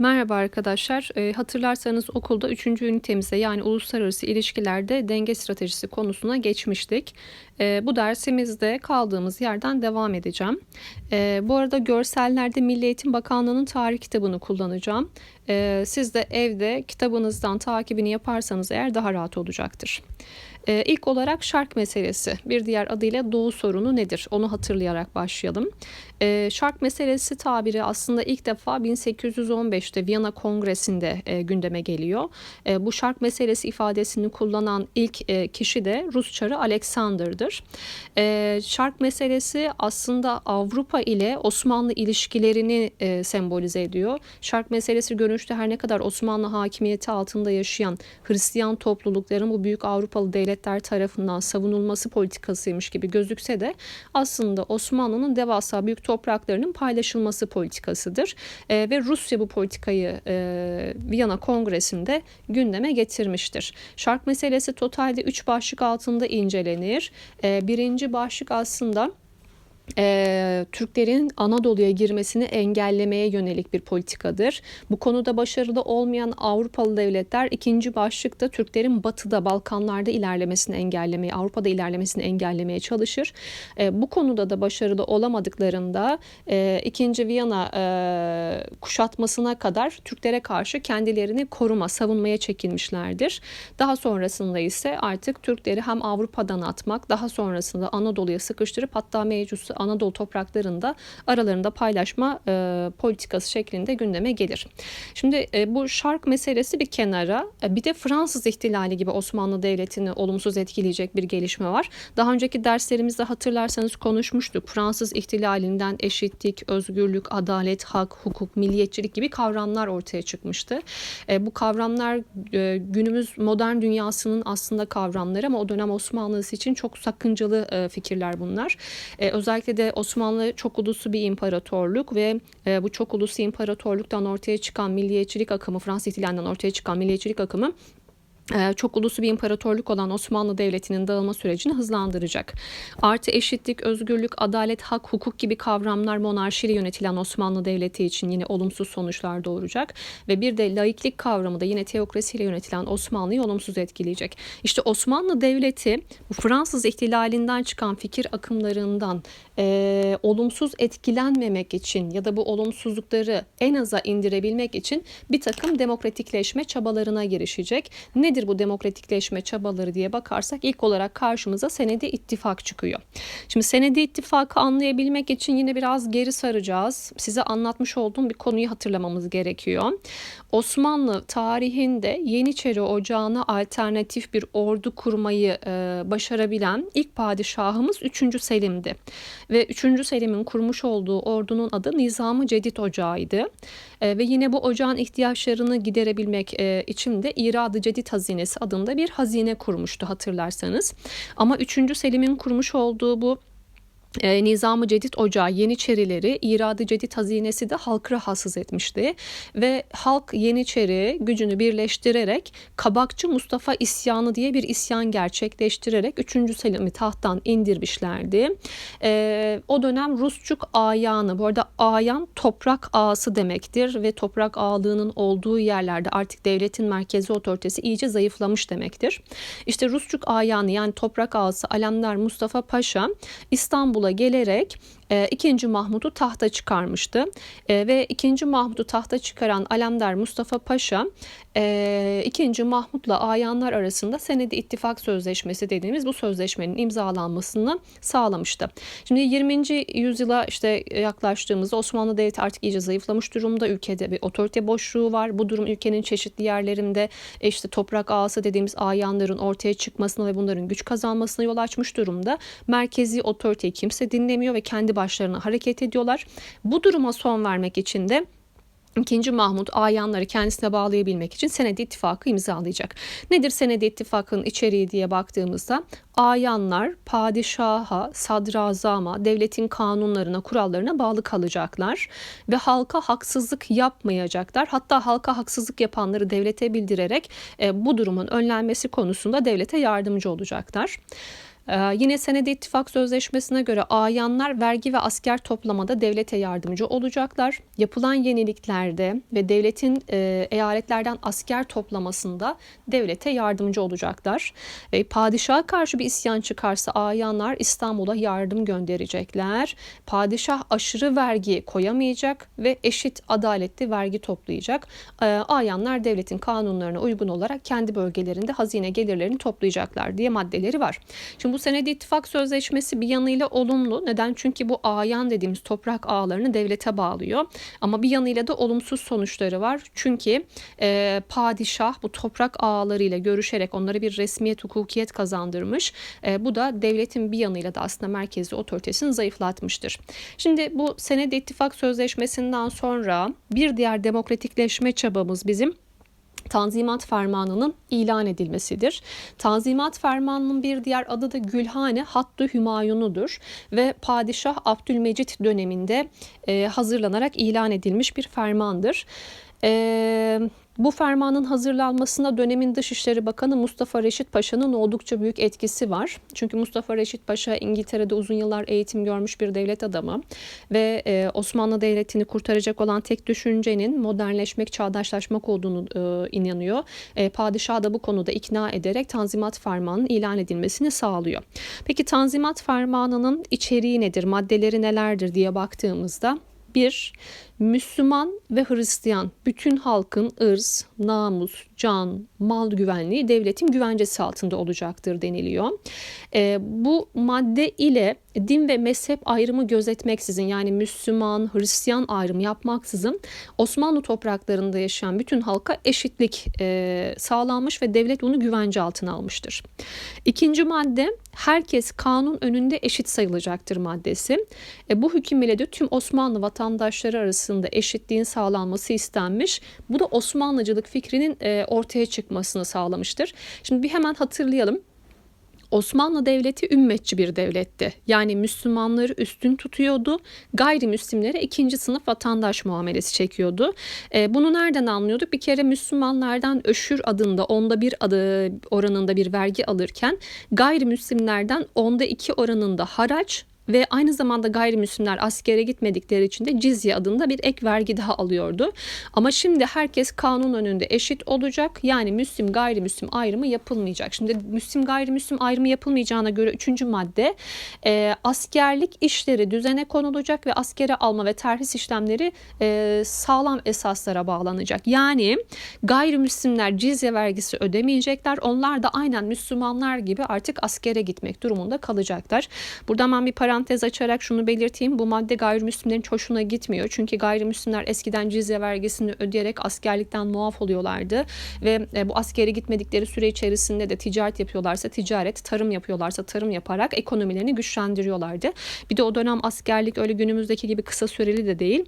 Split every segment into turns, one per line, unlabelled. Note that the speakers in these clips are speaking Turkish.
Merhaba arkadaşlar. E, hatırlarsanız okulda 3. ünitemizde yani uluslararası ilişkilerde denge stratejisi konusuna geçmiştik. E, bu dersimizde kaldığımız yerden devam edeceğim. E, bu arada görsellerde Milli Eğitim Bakanlığı'nın tarih kitabını kullanacağım. Siz de evde kitabınızdan takibini yaparsanız eğer daha rahat olacaktır. E, ilk olarak şark meselesi, bir diğer adıyla doğu sorunu nedir? Onu hatırlayarak başlayalım. E, şark meselesi tabiri aslında ilk defa 1815'te Viyana Kongresi'nde e, gündeme geliyor. E, bu şark meselesi ifadesini kullanan ilk e, kişi de Rus çarı Alexander'dır. E, şark meselesi aslında Avrupa ile Osmanlı ilişkilerini e, sembolize ediyor. Şark meselesi görünüşte her ne kadar Osmanlı hakimiyeti altında yaşayan Hristiyan toplulukların bu büyük Avrupalı devletler tarafından savunulması politikasıymış gibi gözükse de aslında Osmanlı'nın devasa büyük topraklarının paylaşılması politikasıdır. E, ve Rusya bu politikayı e, Viyana Kongresi'nde gündeme getirmiştir. Şark meselesi totalde 3 başlık altında incelenir. E, birinci başlık aslında e, Türklerin Anadolu'ya girmesini engellemeye yönelik bir politikadır. Bu konuda başarılı olmayan Avrupalı devletler ikinci başlıkta Türklerin batıda Balkanlarda ilerlemesini engellemeye, Avrupa'da ilerlemesini engellemeye çalışır. E, bu konuda da başarılı olamadıklarında e, ikinci Viyana e, kuşatmasına kadar Türklere karşı kendilerini koruma, savunmaya çekilmişlerdir. Daha sonrasında ise artık Türkleri hem Avrupa'dan atmak, daha sonrasında Anadolu'ya sıkıştırıp hatta mevcut Anadolu topraklarında aralarında paylaşma e, politikası şeklinde gündeme gelir. Şimdi e, bu şark meselesi bir kenara e, bir de Fransız ihtilali gibi Osmanlı Devleti'ni olumsuz etkileyecek bir gelişme var. Daha önceki derslerimizde hatırlarsanız konuşmuştuk. Fransız ihtilalinden eşitlik, özgürlük, adalet, hak, hukuk, milliyetçilik gibi kavramlar ortaya çıkmıştı. E, bu kavramlar e, günümüz modern dünyasının aslında kavramları ama o dönem Osmanlısı için çok sakıncalı e, fikirler bunlar. E, özellikle Özellikle de Osmanlı çok uluslu bir imparatorluk ve e, bu çok uluslu imparatorluktan ortaya çıkan milliyetçilik akımı, Fransız ihtilalinden ortaya çıkan milliyetçilik akımı çok uluslu bir imparatorluk olan Osmanlı Devleti'nin dağılma sürecini hızlandıracak. Artı eşitlik, özgürlük, adalet, hak, hukuk gibi kavramlar monarşiyle yönetilen Osmanlı Devleti için yine olumsuz sonuçlar doğuracak. Ve bir de laiklik kavramı da yine teokrasiyle yönetilen Osmanlı'yı olumsuz etkileyecek. İşte Osmanlı Devleti Fransız ihtilalinden çıkan fikir akımlarından e, olumsuz etkilenmemek için ya da bu olumsuzlukları en aza indirebilmek için bir takım demokratikleşme çabalarına girişecek. Nedir Nedir bu demokratikleşme çabaları diye bakarsak ilk olarak karşımıza senedi ittifak çıkıyor. Şimdi senedi ittifakı anlayabilmek için yine biraz geri saracağız. Size anlatmış olduğum bir konuyu hatırlamamız gerekiyor. Osmanlı tarihinde Yeniçeri Ocağı'na alternatif bir ordu kurmayı e, başarabilen ilk padişahımız 3. Selim'di. Ve 3. Selim'in kurmuş olduğu ordunun adı Nizam-ı Cedid Ocağı'ydı. E, ve yine bu ocağın ihtiyaçlarını giderebilmek e, için de İrad-ı Cedid Hazinesi adında bir hazine kurmuştu hatırlarsanız. Ama 3. Selim'in kurmuş olduğu bu e, Nizam-ı Cedid Ocağı Yeniçerileri İradı Cedid hazinesi de halkı rahatsız etmişti ve halk Yeniçeri gücünü birleştirerek Kabakçı Mustafa isyanı diye bir isyan gerçekleştirerek 3. Selim'i tahttan indirmişlerdi. E, o dönem Rusçuk Ayanı bu arada Ayan toprak ağası demektir ve toprak ağalığının olduğu yerlerde artık devletin merkezi otoritesi iyice zayıflamış demektir. İşte Rusçuk Ayanı yani toprak ağası Alemdar Mustafa Paşa İstanbul İstanbul'a gelerek 2. Mahmud'u tahta çıkarmıştı. E, ve 2. Mahmud'u tahta çıkaran Alemdar Mustafa Paşa e, 2. Mahmud'la ayanlar arasında senedi ittifak sözleşmesi dediğimiz bu sözleşmenin imzalanmasını sağlamıştı. Şimdi 20. yüzyıla işte yaklaştığımızda Osmanlı Devleti artık iyice zayıflamış durumda. Ülkede bir otorite boşluğu var. Bu durum ülkenin çeşitli yerlerinde e, işte toprak ağası dediğimiz ayanların ortaya çıkmasına ve bunların güç kazanmasına yol açmış durumda. Merkezi otoriteyi kimse dinlemiyor ve kendi başlarına hareket ediyorlar. Bu duruma son vermek için de İkinci Mahmut ayanları kendisine bağlayabilmek için senedi ittifakı imzalayacak. Nedir senedi ittifakın içeriği diye baktığımızda ayanlar padişaha, sadrazama, devletin kanunlarına, kurallarına bağlı kalacaklar ve halka haksızlık yapmayacaklar. Hatta halka haksızlık yapanları devlete bildirerek e, bu durumun önlenmesi konusunda devlete yardımcı olacaklar. Ee, yine senede ittifak sözleşmesine göre ayanlar vergi ve asker toplamada devlete yardımcı olacaklar. Yapılan yeniliklerde ve devletin e, eyaletlerden asker toplamasında devlete yardımcı olacaklar. Ve padişaha karşı bir isyan çıkarsa ayanlar İstanbul'a yardım gönderecekler. Padişah aşırı vergi koyamayacak ve eşit adaletli vergi toplayacak. Ee, ayanlar devletin kanunlarına uygun olarak kendi bölgelerinde hazine gelirlerini toplayacaklar diye maddeleri var. Şimdi bu senede ittifak sözleşmesi bir yanıyla olumlu. Neden? Çünkü bu ayan dediğimiz toprak ağlarını devlete bağlıyor. Ama bir yanıyla da olumsuz sonuçları var. Çünkü e, padişah bu toprak ağlarıyla görüşerek onlara bir resmiyet, hukukiyet kazandırmış. E, bu da devletin bir yanıyla da aslında merkezi otoritesini zayıflatmıştır. Şimdi bu senede ittifak sözleşmesinden sonra bir diğer demokratikleşme çabamız bizim Tanzimat Fermanı'nın ilan edilmesidir. Tanzimat Fermanı'nın bir diğer adı da Gülhane Hattı Hümayunu'dur ve Padişah Abdülmecit döneminde e, hazırlanarak ilan edilmiş bir fermandır. E, bu fermanın hazırlanmasında dönemin Dışişleri Bakanı Mustafa Reşit Paşa'nın oldukça büyük etkisi var. Çünkü Mustafa Reşit Paşa İngiltere'de uzun yıllar eğitim görmüş bir devlet adamı ve e, Osmanlı Devleti'ni kurtaracak olan tek düşüncenin modernleşmek, çağdaşlaşmak olduğunu e, inanıyor. E, padişah da bu konuda ikna ederek Tanzimat Fermanı'nın ilan edilmesini sağlıyor. Peki Tanzimat Fermanı'nın içeriği nedir, maddeleri nelerdir diye baktığımızda bir, Müslüman ve Hristiyan. Bütün halkın ırz, namus, can, mal güvenliği devletin güvencesi altında olacaktır deniliyor. E, bu madde ile din ve mezhep ayrımı gözetmeksizin yani Müslüman, Hristiyan ayrımı yapmaksızın Osmanlı topraklarında yaşayan bütün halka eşitlik e, sağlanmış ve devlet bunu güvence altına almıştır. İkinci madde herkes kanun önünde eşit sayılacaktır maddesi. E, bu hüküm ile de tüm Osmanlı vatandaşları arasında eşitliğin sağlanması istenmiş. Bu da Osmanlıcılık fikrinin e, ortaya çıkmasını sağlamıştır. Şimdi bir hemen hatırlayalım. Osmanlı Devleti ümmetçi bir devletti. Yani Müslümanları üstün tutuyordu. Gayrimüslimlere ikinci sınıf vatandaş muamelesi çekiyordu. E, bunu nereden anlıyorduk? Bir kere Müslümanlardan öşür adında onda bir adı oranında bir vergi alırken gayrimüslimlerden onda iki oranında haraç ve aynı zamanda gayrimüslimler askere gitmedikleri için de cizye adında bir ek vergi daha alıyordu. Ama şimdi herkes kanun önünde eşit olacak. Yani Müslim gayrimüslim ayrımı yapılmayacak. Şimdi Müslim gayrimüslim ayrımı yapılmayacağına göre üçüncü madde e, askerlik işleri düzene konulacak ve askere alma ve terhis işlemleri e, sağlam esaslara bağlanacak. Yani gayrimüslimler cizye vergisi ödemeyecekler. Onlar da aynen Müslümanlar gibi artık askere gitmek durumunda kalacaklar. Burada hemen bir parantez parantez açarak şunu belirteyim. Bu madde gayrimüslimlerin hoşuna gitmiyor. Çünkü gayrimüslimler eskiden cizye vergisini ödeyerek askerlikten muaf oluyorlardı. Ve e, bu askere gitmedikleri süre içerisinde de ticaret yapıyorlarsa ticaret, tarım yapıyorlarsa tarım yaparak ekonomilerini güçlendiriyorlardı. Bir de o dönem askerlik öyle günümüzdeki gibi kısa süreli de değil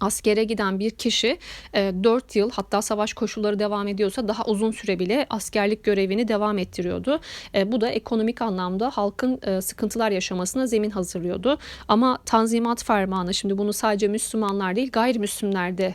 askere giden bir kişi 4 e, yıl hatta savaş koşulları devam ediyorsa daha uzun süre bile askerlik görevini devam ettiriyordu. E, bu da ekonomik anlamda halkın e, sıkıntılar yaşamasına zemin hazırlıyordu. Ama Tanzimat Fermanı şimdi bunu sadece Müslümanlar değil gayrimüslimler de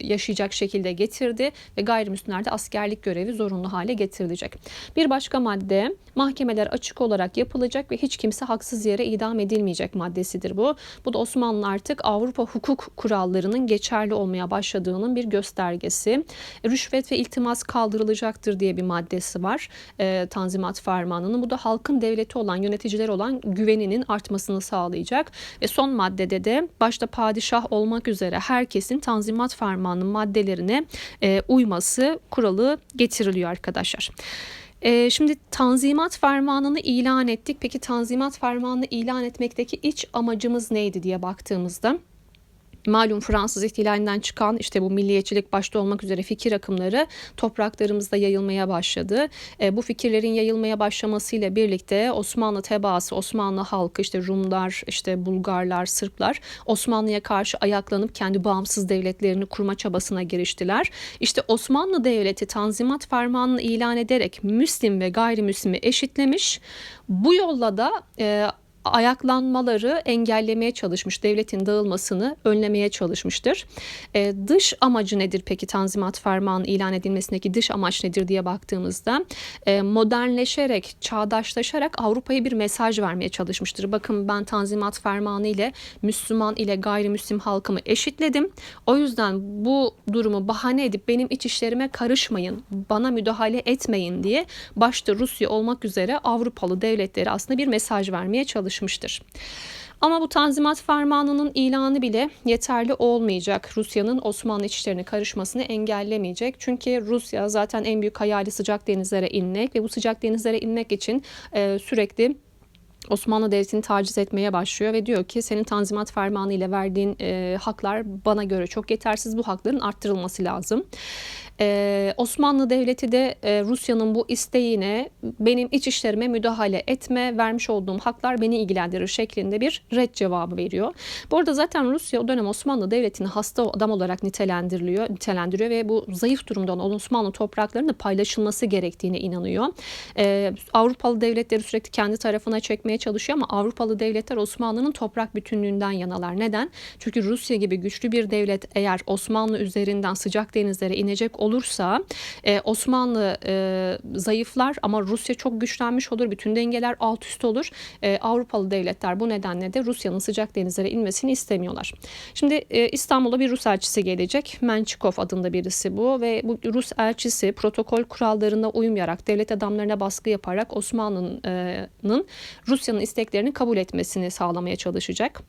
yaşayacak şekilde getirdi ve gayrimüslimler de askerlik görevi zorunlu hale getirilecek. Bir başka madde mahkemeler açık olarak yapılacak ve hiç kimse haksız yere idam edilmeyecek maddesidir bu. Bu da Osmanlı artık Avrupa hukuk kurallarının geçerli olmaya başladığının bir göstergesi. Rüşvet ve iltimas kaldırılacaktır diye bir maddesi var e, Tanzimat Fermanı'nın. Bu da halkın devleti olan, yöneticiler olan güveninin artmasını sağlayacak. Ve son maddede de başta padişah olmak üzere herkesin Tanzimat Fermanı'nın maddelerine e, uyması kuralı getiriliyor arkadaşlar. Ee, şimdi Tanzimat Fermanı'nı ilan ettik. Peki Tanzimat Fermanı'nı ilan etmekteki iç amacımız neydi diye baktığımızda Malum Fransız ihtilalinden çıkan işte bu milliyetçilik başta olmak üzere fikir akımları topraklarımızda yayılmaya başladı. E, bu fikirlerin yayılmaya başlamasıyla birlikte Osmanlı tebaası, Osmanlı halkı işte Rumlar, işte Bulgarlar, Sırplar Osmanlı'ya karşı ayaklanıp kendi bağımsız devletlerini kurma çabasına giriştiler. İşte Osmanlı Devleti Tanzimat Fermanı'nı ilan ederek Müslim ve gayrimüslimi eşitlemiş. Bu yolla da e, ayaklanmaları engellemeye çalışmış, devletin dağılmasını önlemeye çalışmıştır. E, dış amacı nedir peki Tanzimat Fermanı ilan edilmesindeki dış amaç nedir diye baktığımızda e, modernleşerek, çağdaşlaşarak Avrupa'ya bir mesaj vermeye çalışmıştır. Bakın ben Tanzimat Fermanı ile Müslüman ile gayrimüslim halkımı eşitledim. O yüzden bu durumu bahane edip benim iç işlerime karışmayın, bana müdahale etmeyin diye başta Rusya olmak üzere Avrupalı devletleri aslında bir mesaj vermeye çalışmıştır. Ama bu Tanzimat Fermanı'nın ilanı bile yeterli olmayacak. Rusya'nın Osmanlı içişlerine karışmasını engellemeyecek. Çünkü Rusya zaten en büyük hayali sıcak denizlere inmek ve bu sıcak denizlere inmek için e, sürekli Osmanlı Devleti'ni taciz etmeye başlıyor ve diyor ki senin Tanzimat Fermanı ile verdiğin e, haklar bana göre çok yetersiz bu hakların arttırılması lazım. Ee, Osmanlı Devleti de e, Rusya'nın bu isteğine benim iç işlerime müdahale etme, vermiş olduğum haklar beni ilgilendirir şeklinde bir red cevabı veriyor. Bu arada zaten Rusya o dönem Osmanlı Devleti'ni hasta adam olarak nitelendiriliyor, nitelendiriyor ve bu zayıf durumda olan Osmanlı topraklarının da paylaşılması gerektiğine inanıyor. Ee, Avrupalı devletleri sürekli kendi tarafına çekmeye çalışıyor ama Avrupalı devletler Osmanlı'nın toprak bütünlüğünden yanalar. Neden? Çünkü Rusya gibi güçlü bir devlet eğer Osmanlı üzerinden sıcak denizlere inecek olursa e, Osmanlı e, zayıflar ama Rusya çok güçlenmiş olur. Bütün dengeler alt üst olur. E, Avrupalı devletler bu nedenle de Rusya'nın sıcak denizlere inmesini istemiyorlar. Şimdi e, İstanbul'a bir Rus elçisi gelecek. Mençikov adında birisi bu ve bu Rus elçisi protokol kurallarına uymayarak devlet adamlarına baskı yaparak Osmanlı'nın Rusya'nın isteklerini kabul etmesini sağlamaya çalışacak.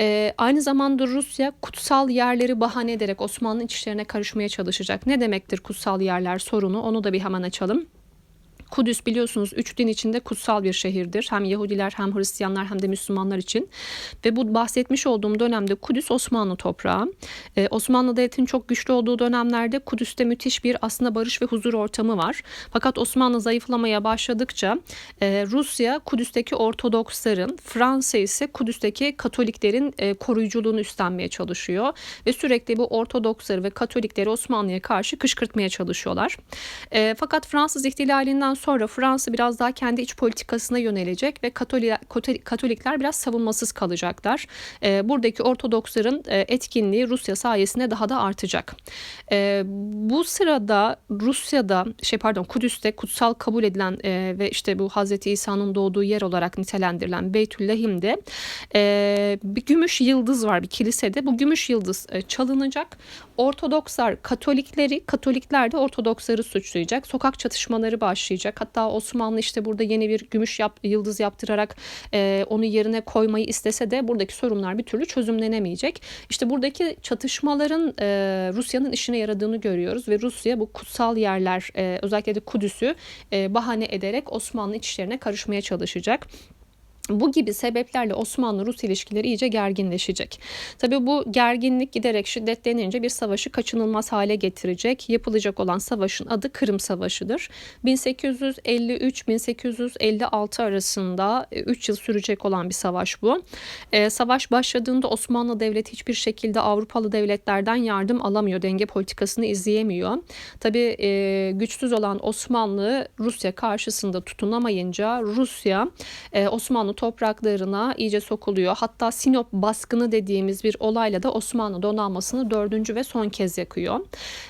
Ee, aynı zamanda Rusya kutsal yerleri bahane ederek Osmanlı içişlerine karışmaya çalışacak. Ne demektir kutsal yerler sorunu onu da bir hemen açalım. Kudüs biliyorsunuz üç din içinde kutsal bir şehirdir. Hem Yahudiler hem Hristiyanlar hem de Müslümanlar için. Ve bu bahsetmiş olduğum dönemde Kudüs Osmanlı toprağı. Ee, Osmanlı Devleti'nin çok güçlü olduğu dönemlerde Kudüs'te müthiş bir aslında barış ve huzur ortamı var. Fakat Osmanlı zayıflamaya başladıkça e, Rusya Kudüs'teki Ortodoksların, Fransa ise Kudüs'teki Katoliklerin e, koruyuculuğunu üstlenmeye çalışıyor. Ve sürekli bu Ortodoksları ve Katolikleri Osmanlı'ya karşı kışkırtmaya çalışıyorlar. E, fakat Fransız ihtilalinden sonra Fransa biraz daha kendi iç politikasına yönelecek ve Katolik, Katolikler biraz savunmasız kalacaklar. E, buradaki Ortodoksların e, etkinliği Rusya sayesinde daha da artacak. E, bu sırada Rusya'da şey pardon Kudüs'te kutsal kabul edilen e, ve işte bu Hazreti İsa'nın doğduğu yer olarak nitelendirilen Beytüllahim'de e, bir gümüş yıldız var bir kilisede. Bu gümüş yıldız e, çalınacak. Ortodokslar Katolikleri, Katolikler de Ortodoksları suçlayacak. Sokak çatışmaları başlayacak olacak. Hatta Osmanlı işte burada yeni bir gümüş yap, yıldız yaptırarak e, onu yerine koymayı istese de buradaki sorunlar bir türlü çözümlenemeyecek. İşte buradaki çatışmaların e, Rusya'nın işine yaradığını görüyoruz ve Rusya bu kutsal yerler e, özellikle de Kudüs'ü e, bahane ederek Osmanlı içişlerine karışmaya çalışacak. Bu gibi sebeplerle Osmanlı-Rus ilişkileri iyice gerginleşecek. Tabii bu gerginlik giderek şiddetlenince bir savaşı kaçınılmaz hale getirecek. Yapılacak olan savaşın adı Kırım Savaşı'dır. 1853-1856 arasında 3 e, yıl sürecek olan bir savaş bu. Ee, savaş başladığında Osmanlı Devleti hiçbir şekilde Avrupalı devletlerden yardım alamıyor. Denge politikasını izleyemiyor. Tabii e, güçsüz olan Osmanlı Rusya karşısında tutunamayınca Rusya e, Osmanlı topraklarına iyice sokuluyor. Hatta Sinop baskını dediğimiz bir olayla da Osmanlı donanmasını dördüncü ve son kez yakıyor.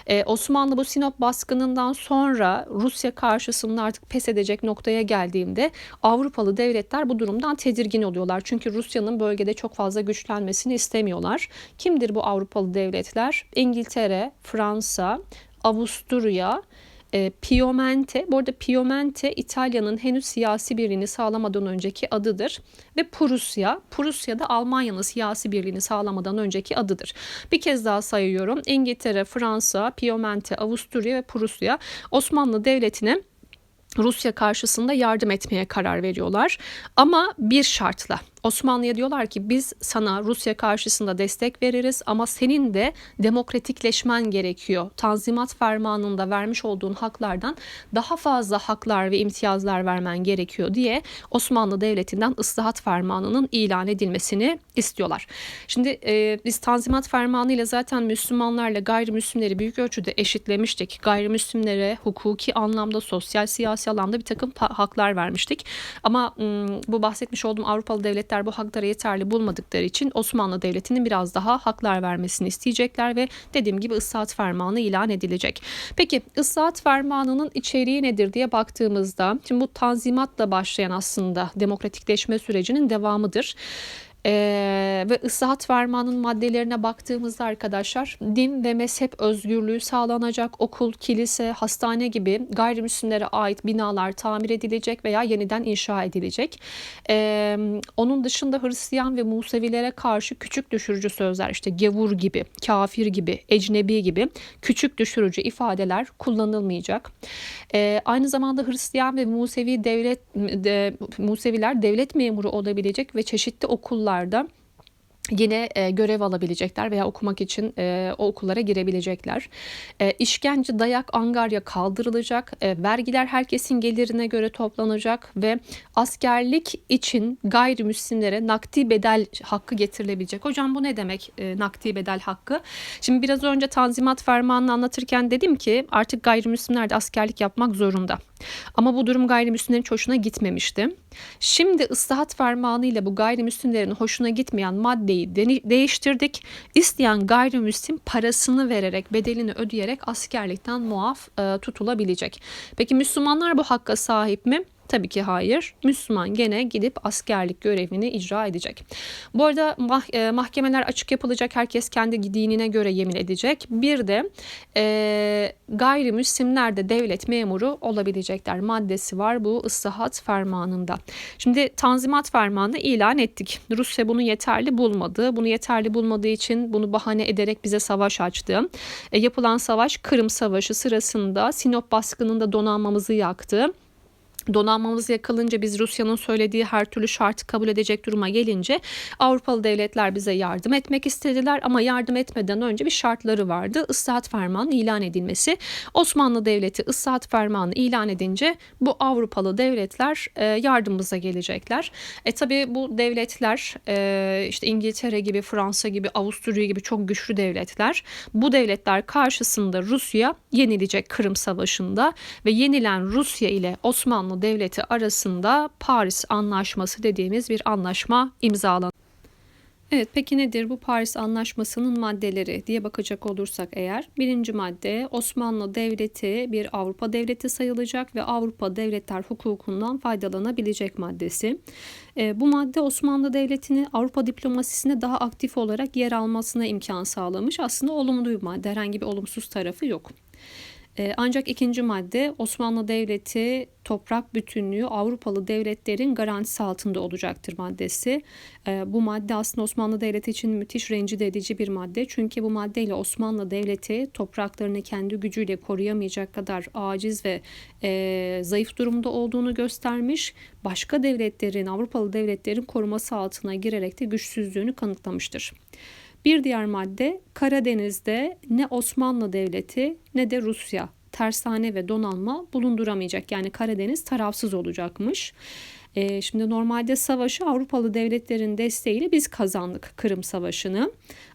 Ee, Osmanlı bu Sinop baskınından sonra Rusya karşısında artık pes edecek noktaya geldiğinde Avrupalı devletler bu durumdan tedirgin oluyorlar. Çünkü Rusya'nın bölgede çok fazla güçlenmesini istemiyorlar. Kimdir bu Avrupalı devletler? İngiltere, Fransa, Avusturya, e, Piemonte, bu arada Piemonte İtalya'nın henüz siyasi birliğini sağlamadan önceki adıdır. Ve Prusya, Prusya da Almanya'nın siyasi birliğini sağlamadan önceki adıdır. Bir kez daha sayıyorum. İngiltere, Fransa, Piemonte, Avusturya ve Prusya Osmanlı Devleti'ne Rusya karşısında yardım etmeye karar veriyorlar. Ama bir şartla Osmanlı'ya diyorlar ki biz sana Rusya karşısında destek veririz ama senin de demokratikleşmen gerekiyor. Tanzimat fermanında vermiş olduğun haklardan daha fazla haklar ve imtiyazlar vermen gerekiyor diye Osmanlı Devleti'nden ıslahat fermanının ilan edilmesini istiyorlar. Şimdi e, biz Tanzimat fermanı ile zaten Müslümanlarla gayrimüslimleri büyük ölçüde eşitlemiştik. Gayrimüslimlere hukuki anlamda, sosyal siyasi alanda bir takım haklar vermiştik. Ama bu bahsetmiş olduğum Avrupalı devletler bu hakları yeterli bulmadıkları için Osmanlı Devleti'nin biraz daha haklar vermesini isteyecekler ve dediğim gibi ıslahat fermanı ilan edilecek. Peki ıslahat fermanının içeriği nedir diye baktığımızda şimdi bu tanzimatla başlayan aslında demokratikleşme sürecinin devamıdır. Ee, ve ıslahat fermanın maddelerine baktığımızda arkadaşlar din ve mezhep özgürlüğü sağlanacak okul, kilise, hastane gibi gayrimüslimlere ait binalar tamir edilecek veya yeniden inşa edilecek. Ee, onun dışında Hristiyan ve Musevilere karşı küçük düşürücü sözler işte gevur gibi, kafir gibi, ecnebi gibi küçük düşürücü ifadeler kullanılmayacak. Ee, aynı zamanda Hristiyan ve Musevi devlet de, Museviler devlet memuru olabilecek ve çeşitli okullar okullarda yine e, görev alabilecekler veya okumak için e, o okullara girebilecekler. E, işkence, dayak, angarya kaldırılacak. E, vergiler herkesin gelirine göre toplanacak ve askerlik için gayrimüslimlere nakdi bedel hakkı getirilebilecek. Hocam bu ne demek e, nakdi bedel hakkı? Şimdi biraz önce Tanzimat Fermanı'nı anlatırken dedim ki artık gayrimüslimler de askerlik yapmak zorunda. Ama bu durum gayrimüslimlerin hoşuna gitmemişti. Şimdi ıslahat fermanı ile bu gayrimüslimlerin hoşuna gitmeyen maddeyi de- değiştirdik. İsteyen gayrimüslim parasını vererek, bedelini ödeyerek askerlikten muaf e, tutulabilecek. Peki Müslümanlar bu hakka sahip mi? Tabii ki hayır. Müslüman gene gidip askerlik görevini icra edecek. Bu arada mah- e, mahkemeler açık yapılacak. Herkes kendi dinine göre yemin edecek. Bir de e, gayrimüslimler de devlet memuru olabilecekler. Maddesi var bu ıslahat fermanında. Şimdi Tanzimat fermanı ilan ettik. Rusya bunu yeterli bulmadı. Bunu yeterli bulmadığı için bunu bahane ederek bize savaş açtı. E, yapılan savaş Kırım Savaşı sırasında Sinop baskınında donanmamızı yaktı donanmamız yakılınca biz Rusya'nın söylediği her türlü şartı kabul edecek duruma gelince Avrupalı devletler bize yardım etmek istediler ama yardım etmeden önce bir şartları vardı. Islahat fermanı ilan edilmesi. Osmanlı Devleti ıslahat fermanı ilan edince bu Avrupalı devletler e, yardımımıza gelecekler. E tabi bu devletler e, işte İngiltere gibi, Fransa gibi, Avusturya gibi çok güçlü devletler. Bu devletler karşısında Rusya yenilecek Kırım Savaşı'nda ve yenilen Rusya ile Osmanlı Osmanlı Devleti arasında Paris Anlaşması dediğimiz bir anlaşma imzalandı. Evet peki nedir bu Paris Anlaşması'nın maddeleri diye bakacak olursak eğer birinci madde Osmanlı Devleti bir Avrupa devleti sayılacak ve Avrupa devletler hukukundan faydalanabilecek maddesi. E, bu madde Osmanlı Devleti'ni Avrupa diplomasisine daha aktif olarak yer almasına imkan sağlamış. Aslında olumlu bir madde herhangi bir olumsuz tarafı yok. E, ancak ikinci madde Osmanlı Devleti toprak bütünlüğü Avrupalı devletlerin garantisi altında olacaktır maddesi. E, bu madde aslında Osmanlı Devleti için müthiş rencide edici bir madde. Çünkü bu maddeyle Osmanlı Devleti topraklarını kendi gücüyle koruyamayacak kadar aciz ve e, zayıf durumda olduğunu göstermiş. Başka devletlerin, Avrupalı devletlerin koruması altına girerek de güçsüzlüğünü kanıtlamıştır. Bir diğer madde Karadeniz'de ne Osmanlı Devleti ne de Rusya tersane ve donanma bulunduramayacak. Yani Karadeniz tarafsız olacakmış. E, şimdi normalde savaşı Avrupalı devletlerin desteğiyle biz kazandık Kırım Savaşı'nı.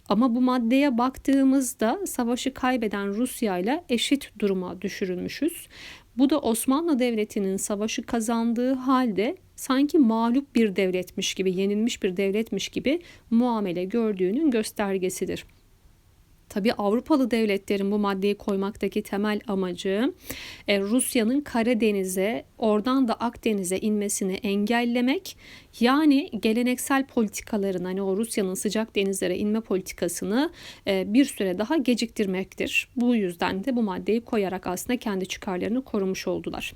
Ama bu maddeye baktığımızda savaşı kaybeden Rusya ile eşit duruma düşürülmüşüz. Bu da Osmanlı Devleti'nin savaşı kazandığı halde sanki mağlup bir devletmiş gibi, yenilmiş bir devletmiş gibi muamele gördüğünün göstergesidir. Tabi Avrupalı devletlerin bu maddeyi koymaktaki temel amacı e, Rusya'nın Karadeniz'e oradan da Akdeniz'e inmesini engellemek. Yani geleneksel politikaların hani o Rusya'nın sıcak denizlere inme politikasını e, bir süre daha geciktirmektir. Bu yüzden de bu maddeyi koyarak aslında kendi çıkarlarını korumuş oldular.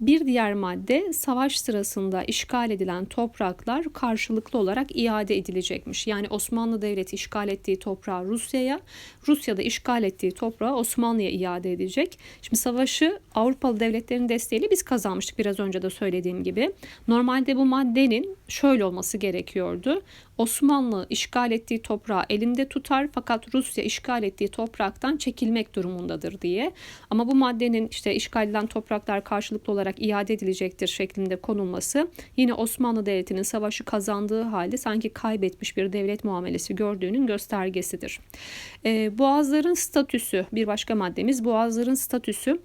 Bir diğer madde savaş sırasında işgal edilen topraklar karşılıklı olarak iade edilecekmiş. Yani Osmanlı Devleti işgal ettiği toprağı Rusya'ya, Rusya'da işgal ettiği toprağı Osmanlı'ya iade edecek. Şimdi savaşı Avrupalı devletlerin desteğiyle biz kazanmıştık biraz önce de söylediğim gibi. Normalde bu maddenin maddenin şöyle olması gerekiyordu. Osmanlı işgal ettiği toprağı elinde tutar fakat Rusya işgal ettiği topraktan çekilmek durumundadır diye. Ama bu maddenin işte işgal edilen topraklar karşılıklı olarak iade edilecektir şeklinde konulması yine Osmanlı Devleti'nin savaşı kazandığı halde sanki kaybetmiş bir devlet muamelesi gördüğünün göstergesidir. Ee, boğazların statüsü bir başka maddemiz boğazların statüsü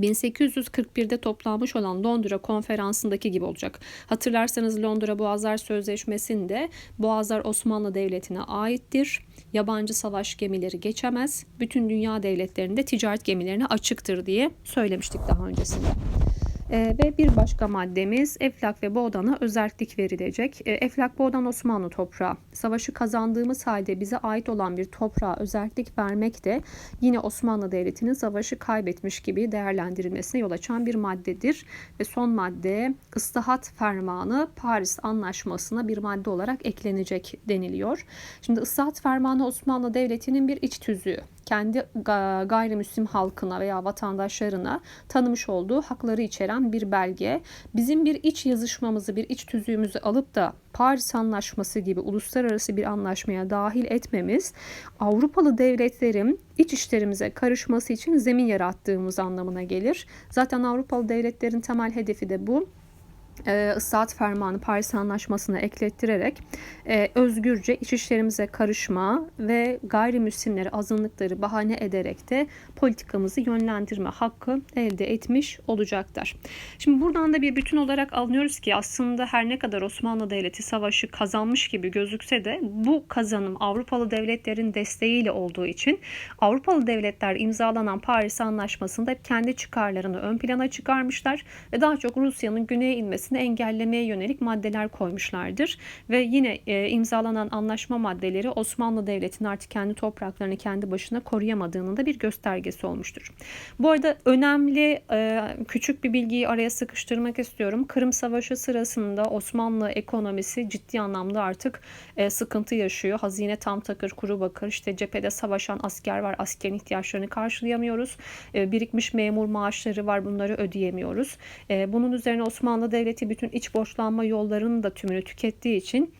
1841'de toplanmış olan Londra konferansındaki gibi olacak. Hatırlarsanız Londra Boğazlar Sözleşmesi'nde Boğazlar Osmanlı Devleti'ne aittir. Yabancı savaş gemileri geçemez. Bütün dünya devletlerinde ticaret gemilerine açıktır diye söylemiştik daha öncesinde. E, ve bir başka maddemiz Eflak ve Boğdan'a özellik verilecek. E, Eflak Boğdan Osmanlı toprağı. Savaşı kazandığımız halde bize ait olan bir toprağa özellik vermek de yine Osmanlı Devleti'nin savaşı kaybetmiş gibi değerlendirilmesine yol açan bir maddedir. Ve son madde ıslahat fermanı Paris Anlaşması'na bir madde olarak eklenecek deniliyor. Şimdi ıslahat fermanı Osmanlı Devleti'nin bir iç tüzüğü kendi gayrimüslim halkına veya vatandaşlarına tanımış olduğu hakları içeren bir belge. Bizim bir iç yazışmamızı, bir iç tüzüğümüzü alıp da Paris Anlaşması gibi uluslararası bir anlaşmaya dahil etmemiz Avrupalı devletlerin iç işlerimize karışması için zemin yarattığımız anlamına gelir. Zaten Avrupalı devletlerin temel hedefi de bu e, ıslahat fermanı Paris Anlaşması'na eklettirerek e, özgürce iç işlerimize karışma ve gayrimüslimleri azınlıkları bahane ederek de politikamızı yönlendirme hakkı elde etmiş olacaklar. Şimdi buradan da bir bütün olarak anlıyoruz ki aslında her ne kadar Osmanlı Devleti savaşı kazanmış gibi gözükse de bu kazanım Avrupalı devletlerin desteğiyle olduğu için Avrupalı devletler imzalanan Paris Anlaşması'nda hep kendi çıkarlarını ön plana çıkarmışlar ve daha çok Rusya'nın güneye inmesi edilmesini engellemeye yönelik maddeler koymuşlardır. Ve yine e, imzalanan anlaşma maddeleri Osmanlı Devleti'nin artık kendi topraklarını kendi başına koruyamadığının da bir göstergesi olmuştur. Bu arada önemli e, küçük bir bilgiyi araya sıkıştırmak istiyorum. Kırım Savaşı sırasında Osmanlı ekonomisi ciddi anlamda artık e, sıkıntı yaşıyor. Hazine tam takır kuru bakır. İşte cephede savaşan asker var. Askerin ihtiyaçlarını karşılayamıyoruz. E, birikmiş memur maaşları var. Bunları ödeyemiyoruz. E, bunun üzerine Osmanlı Devleti devleti bütün iç borçlanma yollarını da tümünü tükettiği için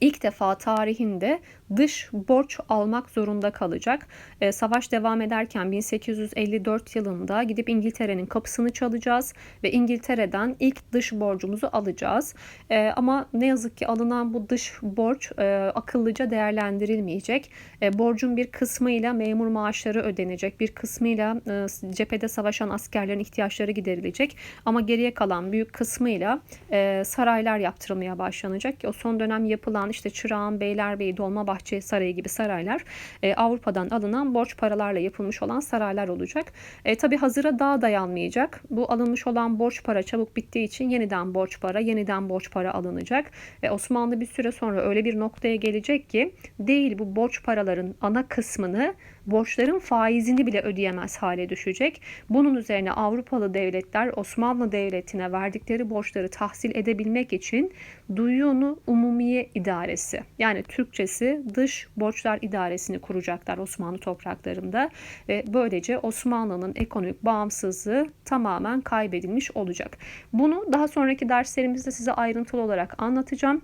ilk defa tarihinde dış borç almak zorunda kalacak. E, savaş devam ederken 1854 yılında gidip İngiltere'nin kapısını çalacağız ve İngiltere'den ilk dış borcumuzu alacağız. E, ama ne yazık ki alınan bu dış borç e, akıllıca değerlendirilmeyecek. E, borcun bir kısmıyla memur maaşları ödenecek, bir kısmıyla e, cephede savaşan askerlerin ihtiyaçları giderilecek. Ama geriye kalan büyük kısmıyla e, saraylar yaptırılmaya başlanacak. O son dönem yapılan işte Çırağan, Beylerbeyi, Dolmabahçe Sarayı gibi saraylar e, Avrupa'dan alınan borç paralarla yapılmış olan saraylar olacak. E, Tabi hazıra daha dayanmayacak. Bu alınmış olan borç para çabuk bittiği için yeniden borç para, yeniden borç para alınacak. Ve Osmanlı bir süre sonra öyle bir noktaya gelecek ki değil bu borç paraların ana kısmını borçların faizini bile ödeyemez hale düşecek. Bunun üzerine Avrupalı devletler Osmanlı Devleti'ne verdikleri borçları tahsil edebilmek için Duyunu Umumiye İdaresi yani Türkçesi Dış Borçlar İdaresi'ni kuracaklar Osmanlı topraklarında ve böylece Osmanlı'nın ekonomik bağımsızlığı tamamen kaybedilmiş olacak. Bunu daha sonraki derslerimizde size ayrıntılı olarak anlatacağım.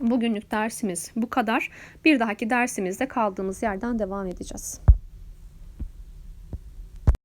Bugünlük dersimiz bu kadar. Bir dahaki dersimizde kaldığımız yerden devam edeceğiz.